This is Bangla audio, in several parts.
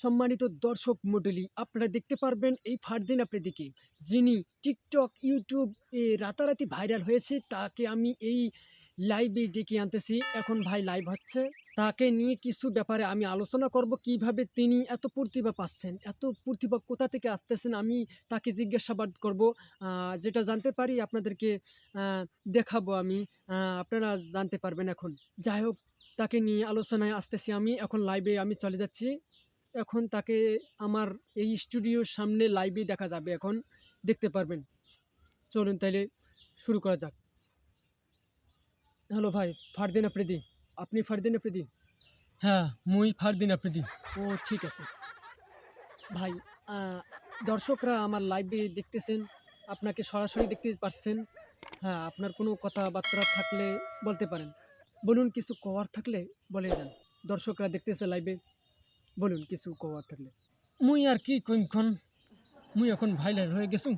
সম্মানিত দর্শক মণ্ডলী, আপনারা দেখতে পারবেন এই ফারদিন আফ্রিদিকে যিনি টিকটক, ইউটিউব এ রাতারাতি ভাইরাল হয়েছে, তাকে আমি এই লাইভে ডেকে আনতেছি। এখন ভাই লাইভ হচ্ছে। তাকে নিয়ে কিছু ব্যাপারে আমি আলোচনা করব, কীভাবে তিনি এত প্রতিভা পাচ্ছেন, এত প্রতিভা কোথা থেকে আসতেছেন, আমি তাকে জিজ্ঞাসাবাদ করব। যেটা জানতে পারি আপনাদেরকে দেখাবো আমি। আপনারা জানতে পারবেন এখন। যাই হোক, তাকে নিয়ে আলোচনায় আসতেছি আমি। এখন লাইভে আমি চলে যাচ্ছি। এখন তাকে আমার এই স্টুডিওর সামনে লাইভে দেখা যাবে এখন। দেখতে পারবেন। চলুন তাইলে শুরু করা যাক। হ্যালো ভাই ফারদিন আফ্রিদি। আপনি ফারদিন আফ্রিদি? হ্যাঁ মুই ফারদিন আফ্রিদি। ও ঠিক আছে। ভাই দর্শকরা আমার লাইভে দেখতেছেন আপনাকে সরাসরি দেখতে পাচ্ছেন হ্যাঁ আপনার কোনো কথাবার্তা থাকলে বলতে পারেন। বলুন কিছু কওয়ার থাকলে বলে যান। দর্শকরা দেখতেছে লাইভে বলুন কিছু কওয়ার থাকলে। মুই আর কি কইমখন মুই এখন ভাইরাল হয়ে গেছু,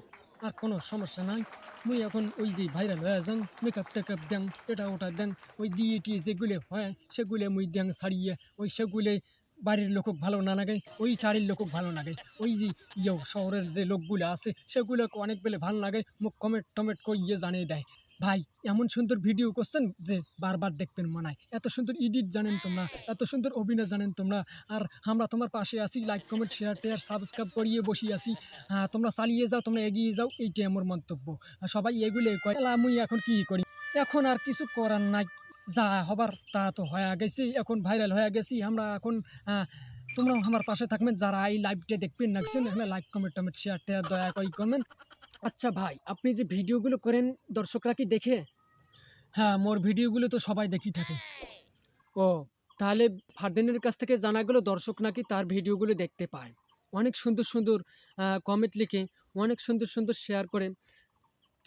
আর কোনো সমস্যা নাই। মুই এখন ওই যে ভাইরাল হয়ে যান মেকআপ টেকআপ দেন, এটা ওটা দেন, ওই দিয়ে টিয়ে যেগুলো হয়, সেগুলো মুই দেন ছাড়িয়ে, ওই সেগুলো বাড়ির লোকক ভালো না লাগে, ওই চারির লোকক ভালো লাগে। ওই যে ইয়ে শহরের যে লোকগুলো আছে, সেগুলোকে অনেক বেলে ভালো লাগে, মুখ কমেন্ট টমেন্ট করিয়ে জানিয়ে দেয়। ভাই এমন সুন্দর ভিডিও করছেন যে বারবার দেখবেন মনে হয়। এত সুন্দর এডিট জানেন তোমরা এত সুন্দর অভিনয় জানেন তোমরা। আর আমরা তোমার পাশে আছি লাইক কমেন্ট শেয়ার টেয়ার সাবস্ক্রাইব করিয়ে বসে আছি। আহ, তোমরা চালিয়ে যাও তোমরা এগিয়ে যাও এইটাই আমার মন্তব্য। সবাই এগুলোই কয় মুই এখন কি করি? এখন আর কিছু করার নাই। যা হবার তা তো হয়ে গেছি এখন ভাইরাল হয়ে গেছি। আমরা এখন তোমরাও আমার পাশে থাকবেন। যারা এই লাইভটা দেখবেন নাকছেন এখানে লাইক কমেন্ট টমেন্ট শেয়ার টেয়ার দয়া করে করবেন আচ্ছা ভাই আপনি যে ভিডিওগুলো করেন দর্শকরা কি দেখে? হ্যাঁ মোর ভিডিওগুলো তো সবাই দেখি থাকে। ও তাহলে ফারদিনের কাছ থেকে জানা গেল দর্শক নাকি তার ভিডিওগুলো দেখতে পায়। অনেক সুন্দর সুন্দর কমেন্ট লিখে অনেক সুন্দর সুন্দর শেয়ার করে।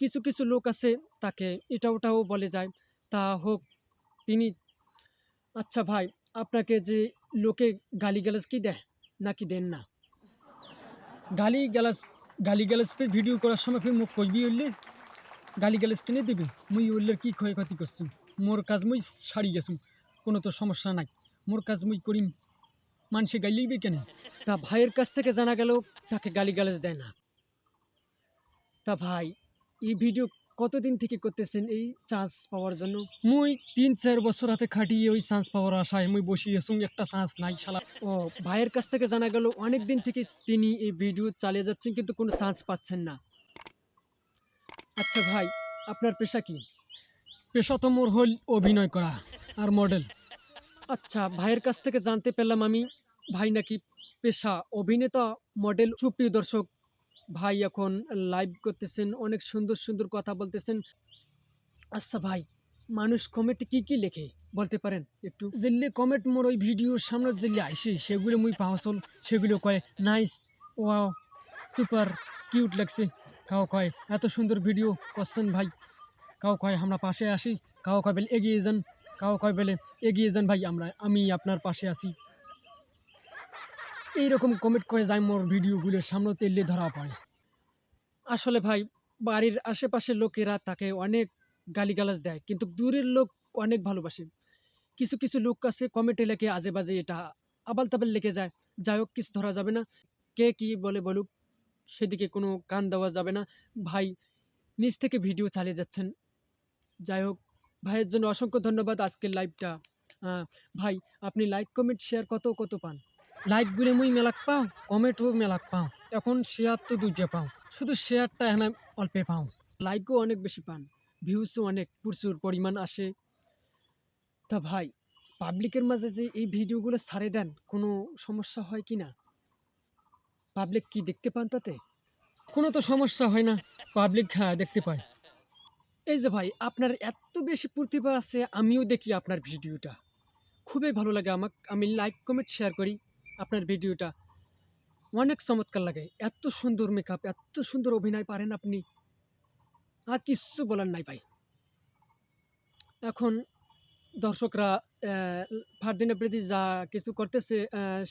কিছু কিছু লোক আছে তাকে এটা ওটাও বলে যায় তা হোক তিনি আচ্ছা ভাই আপনাকে যে লোকে গালিগালাজ কি দেয়? নাকি দেন না? গালি গালাজ গালি ফির ভিডিও করার সময় ফির মুখ কইবি হইলে গালি গালাজ কিনে দিবি। মুই উল্লের কি ক্ষয়ক্ষতি করছি মোর কাজ মুই সারি গেছু কোনো তো সমস্যা নাই। মোর কাজ মুই করিম। মানুষে গাইলেইবে কেন? তা ভাইয়ের কাছ থেকে জানা গেল, তাকে গালি গালাজ দেয় না। তা ভাই, এই ভিডিও কতদিন থেকে করতেছেন এই চান্স পাওয়ার জন্য? মুই তিন, চার বছর হাতে খাটিয়ে ওই চান্স পাওয়ার আশায় মুই বসিয়ে আসুন একটা চান্স নাই শালা। ও, ভাইয়ের কাছ থেকে জানা গেল অনেক দিন থেকে তিনি এই ভিডিও চালিয়ে যাচ্ছেন, কিন্তু কোনো চান্স পাচ্ছেন না। আচ্ছা ভাই, আপনার পেশা কি? পেশা তো মোর হল অভিনয় করা আর মডেল আচ্ছা ভাইয়ের কাছ থেকে জানতে পেলাম আমি, ভাই নাকি পেশা অভিনেতা মডেল সুপ্রিয় দর্শক ভাই এখন লাইভ করতেছেন, অনেক সুন্দর সুন্দর কথা বলতেছেন। আচ্ছা ভাই, মানুষ কমেন্টে কি কি লেখে? বলতে পারেন একটু। যেগুলি কমেন্ট মোর ওই ভিডিওর সামনে যেগুলি আইসে, সেগুলো মুই পাওয়াচল সেগুলো কয় নাইস ওয়াও সুপার কিউট লাগছে। কাউ কয়, এত সুন্দর ভিডিও করছেন ভাই। কাউ কয়, আমরা পাশে আসি। কাউ কয়, বলে, এগিয়ে যান। কাউ কয়, বলে, এগিয়ে যান ভাই, আমরা, আমি আপনার পাশে আছি। এইরকম কমেন্ট করে যায় মোর ভিডিওগুলোর সামনে তেলে ধরা পড়ে। আসলে ভাই, বাড়ির আশেপাশের লোকেরা তাকে অনেক গালিগালাজ দেয়, কিন্তু দূরের লোক অনেক ভালোবাসে। কিছু কিছু লোক আছে কমেন্টে লেখে আজে বাজে এটা আবাল তাবাল লেগে যায়। যাই হোক, কিছু ধরা যাবে না। কে কি বলে বলুক, সেদিকে কোনো কান দেওয়া যাবে না। ভাই নিজ থেকে ভিডিও চালিয়ে যাচ্ছেন। যাই হোক, ভাইয়ের জন্য অসংখ্য ধন্যবাদ আজকের লাইভটা ভাই, আপনি লাইক কমেন্ট শেয়ার কত কত পান? লাইকগুলো মুই মেলাক পাও কমেন্টও মেলাক পাও, এখন শেয়ার তো দুইটা পাও, শুধু শেয়ারটা এখানে অল্পে পাও। লাইকও অনেক বেশি পান ভিউসও অনেক, প্রচুর পরিমাণ আসে। তা ভাই পাবলিকের মাঝে যে এই ভিডিওগুলো ছাড়ে দেন, কোনো সমস্যা হয় কি না? পাবলিক কি দেখতে পান তাতে? কোনো তো সমস্যা হয় না পাবলিক হ্যাঁ দেখতে পায়। এই যে ভাই, আপনার এত বেশি প্রতিভা আছে, আমিও দেখি আপনার ভিডিওটা। খুবই ভালো লাগে আমাকে, আমি লাইক কমেন্ট শেয়ার করি। আপনার ভিডিওটা। অনেক চমৎকার লাগে। এত সুন্দর মেকআপ এত সুন্দর অভিনয় পারেন আপনি। আর কিচ্ছু বলার নাই ভাই। এখন দর্শকরা ফারদিনের প্রতি যা কিছু করতেছে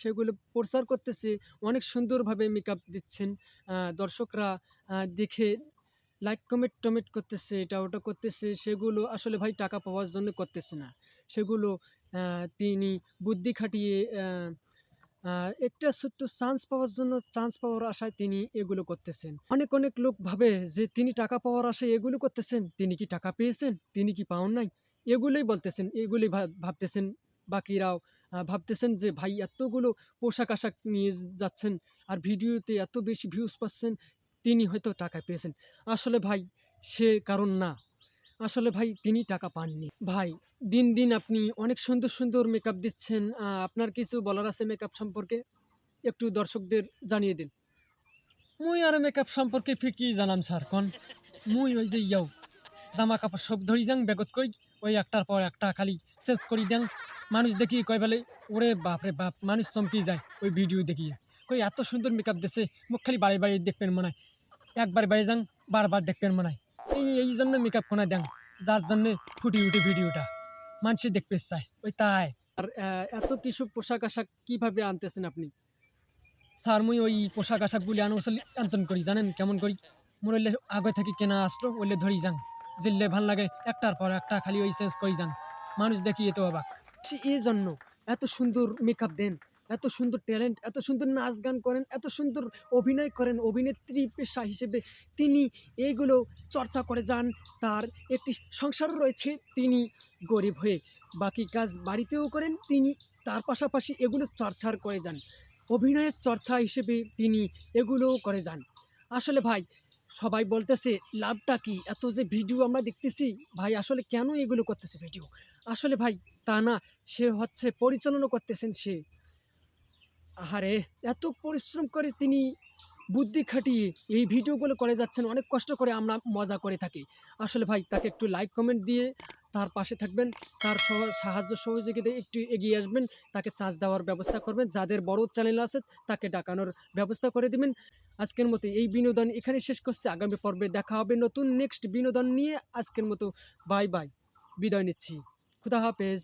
সেগুলো প্রচার করতেছে, অনেক সুন্দরভাবে মেকআপ দিচ্ছেন। দর্শকরা দেখে লাইক কমেন্ট টমেন্ট করতেছে, এটা ওটা করতেছে, সেগুলো আসলে ভাই টাকা পাওয়ার জন্য করতেছে না। সেগুলো তিনি বুদ্ধি খাটিয়ে একটা ছোট্ট চান্স পাওয়ার জন্য চান্স পাওয়ার আশায় তিনি এগুলো করতেছেন। অনেক অনেক লোক ভাবে যে, তিনি টাকা পাওয়ার আশায় এগুলো করতেছেন, তিনি কি টাকা পেয়েছেন, তিনি কি পাওয়ার নাই? এগুলোই বলতেছেন, এগুলোই ভাব- ভাবতেছেন বাকিরাও। ভাবতেছেন যে, ভাই, এতগুলো পোশাক আশাক নিয়ে যাচ্ছেন আর ভিডিওতে এত বেশি ভিউজ পাচ্ছেন, তিনি হয়তো টাকা পেয়েছেন। আসলে ভাই, সে কারণ না। আসলে ভাই তিনি টাকা পাননি। ভাই, দিন দিন আপনি অনেক সুন্দর সুন্দর মেকআপ দিচ্ছেন। আপনার কিছু বলার আছে মেকআপ সম্পর্কে? একটু দর্শকদের জানিয়ে দিন। মুই আর মেকআপ সম্পর্কে ফিকি জানাম, স্যার, কোন? মুই ওই যে ইয়াও জামা কাপড় সব ধরি যাং, বেগত কই, ওই একটার পর একটা খালি শেষ করি দেন মানুষ দেখি কয় বেলে, ওরে বাপ রে বাপ, মানুষ চমকি যায় ওই ভিডিও দেখি কই, এত সুন্দর মেকআপ দিছে, মুখ খালি বাড়ি বাড়ি দেখবেন মনে হয়। একবার বাড়ি যাং, বারবার দেখবেন মনে হয়। এই এই জন্য মেকআপ কোনা দেন, যার জন্য ফুটি উঠে ভিডিওটা মানুষে দেখতে চায়, ওই তাই। আর এত কিছু পোশাক আশাক কীভাবে আনতেছেন আপনি? স্যার, মুই ওই পোশাক আশাকগুলি আনো আসলে আন্তন করি, জানেন কেমন করি? মোর হইলে আগে থেকে কেনা আসলো, ওইলে ধরি যান। জিললে ভালো লাগে, একটার পর একটা খালি ওই চেঞ্জ করি যান। মানুষ দেখি এত অবাক। এই জন্য এত সুন্দর মেকআপ দেন। এত সুন্দর ট্যালেন্ট এত সুন্দর নাচ গান করেন, এত সুন্দর অভিনয় করেন, অভিনেত্রী পেশা হিসেবে তিনি এইগুলো চর্চা করে যান। তার একটি সংসারও রয়েছে, তিনি গরিব হয়ে বাকি কাজ বাড়িতেও করেন, তিনি তার পাশাপাশি এগুলো চর্চার করে যান। অভিনয়ের চর্চা হিসেবে তিনি এগুলোও করে যান। আসলে ভাই, সবাই বলতেছে, লাভটা কি? এত যে ভিডিও আমরা দেখতেছি, ভাই আসলে কেন এগুলো করতেছে ভিডিও আসলে ভাই, তা না, সে হচ্ছে পরিচালনা করতেছেন সে। আহারে, এত পরিশ্রম করে তিনি বুদ্ধি খাটিয়ে এই ভিডিওগুলো করে যাচ্ছেন, অনেক কষ্ট করে আমরা মজা করে থাকি। আসলে ভাই, তাকে একটু লাইক কমেন্ট দিয়ে তার পাশে থাকবেন, তার সাহায্য সহযোগিতায় একটু এগিয়ে আসবেন, তাকে চার্জ দেওয়ার ব্যবস্থা করবেন, যাদের বড় চ্যানেল আছে তাকে ডাকানোর ব্যবস্থা করে দিবেন। আজকের মতো এই বিনোদন এখানে শেষ করছে, আগামী পর্বে দেখা হবে নতুন নেক্সট বিনোদন নিয়ে। আজকের মতো বাই বাই বিদায় নিচ্ছি। খুদা হাফেজ।